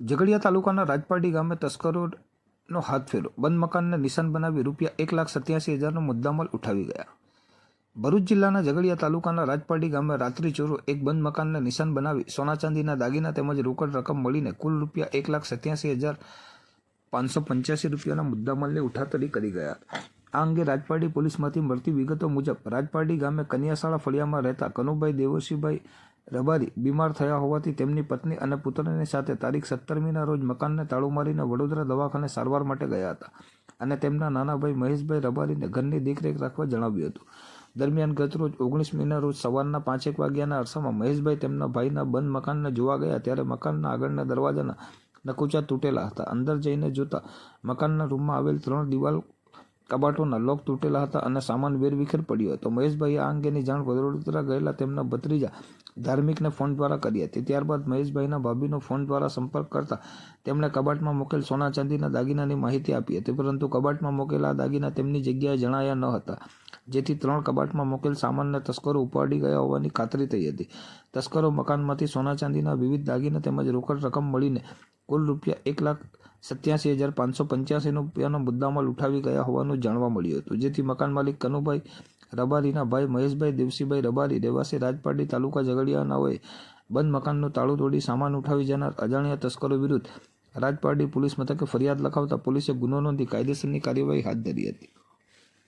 ઝઘડિયા તાલુકાના રાજપાટી ગામે તસ્કરોનો હાથ ફેરો બંધ મકાનને નિશાન બનાવી રૂપિયા એક લાખ સત્યાસી હજારનો મુદ્દામાલ ઉઠાવી ગયા. ભરૂચ જિલ્લાના ઝઘડિયા તાલુકાના રાજપાટી ગામે રાત્રિ ચોરો એક બંધ મકાનને નિશાન બનાવી સોના ચાંદીના દાગીના તેમજ રોકડ રકમ મળીને કુલ રૂપિયા એક લાખ સત્યાસી હજાર પાંચસો પંચ્યાસી રૂપિયાના મુદ્દામાલની ઉઠાતરી કરી ગયા. આ અંગે રાજપાટી પોલીસમાંથી મળતી વિગતો મુજબ રાજપાટી ગામે કન્યાશાળા ફળિયામાં રહેતા કનુભાઈ દેવસીભાઈ રબારી બીમાર થયા હોવાથી તેમની પત્ની અને પુત્રની સાથે તારીખ સત્તરમીના રોજ મકાનને તાળું મારીને વડોદરા દવાખાને સારવાર માટે ગયા હતા અને તેમના નાના ભાઈ મહેશભાઈ રબારીને ઘરની દેખરેખ રાખવા જણાવ્યું હતું. દરમિયાન ગત રોજ ઓગણીસમીના રોજ સવારના પાંચેક વાગ્યાના અરસામાં મહેશભાઈ તેમના ભાઈના બંધ મકાનને જોવા ગયા ત્યારે મકાનના આગળના દરવાજાના નકુચા તૂટેલા હતા. અંદર જઈને જોતા મકાનના રૂમમાં આવેલ ત્રણ દિવાલ કબાટોના લોક તૂટેલા હતા અને સામાન વેરવિખેર પડ્યો હતો. મહેશભાઈએ આ અંગેની જાણ વડોદરા ગયેલા તેમના ભત્રીજા ધાર્મિકને ફોન દ્વારા કરી હતી. ત્યારબાદ મહેશભાઈના ભાભીનો ફોન દ્વારા સંપર્ક કરતા તેમણે કબાટમાં મૂકેલ સોના ચાંદીના દાગીનાની માહિતી આપી હતી, પરંતુ કબાટમાં મૂકેલા દાગીના તેમની જગ્યાએ જણાયા ન હતા, જેથી ત્રણ કબાટમાં મૂકેલ સામાનને તસ્કરો ઉપાડી ગયા હોવાની ખાતરી થઈ હતી. તસ્કરો મકાનમાંથી સોના ચાંદીના વિવિધ દાગીના તેમજ રોકડ રકમ મળીને કુલ રૂપિયા એક લાખ સત્યાસી હજાર પાંચસો પંચ્યાસી રૂપિયાનો મુદ્દામાલ ઉઠાવી ગયા હોવાનું જાણવા મળ્યું હતું, જેથી મકાન માલિક કનુભાઈ રબારીના ભાઈ મહેશભાઈ, દેવસીભાઈ રબારી રહેવાસી રાજપાટી તાલુકા ઝઘડિયાનાઓએ બંધ મકાનનું તાળું તોડી સામાન ઉઠાવી જનાર અજાણ્યા તસ્કરો વિરુદ્ધ રાજપાટી પોલીસ મથકે ફરિયાદ લખાવતા પોલીસે ગુનો નોંધી કાયદેસરની કાર્યવાહી હાથ ધરી હતી.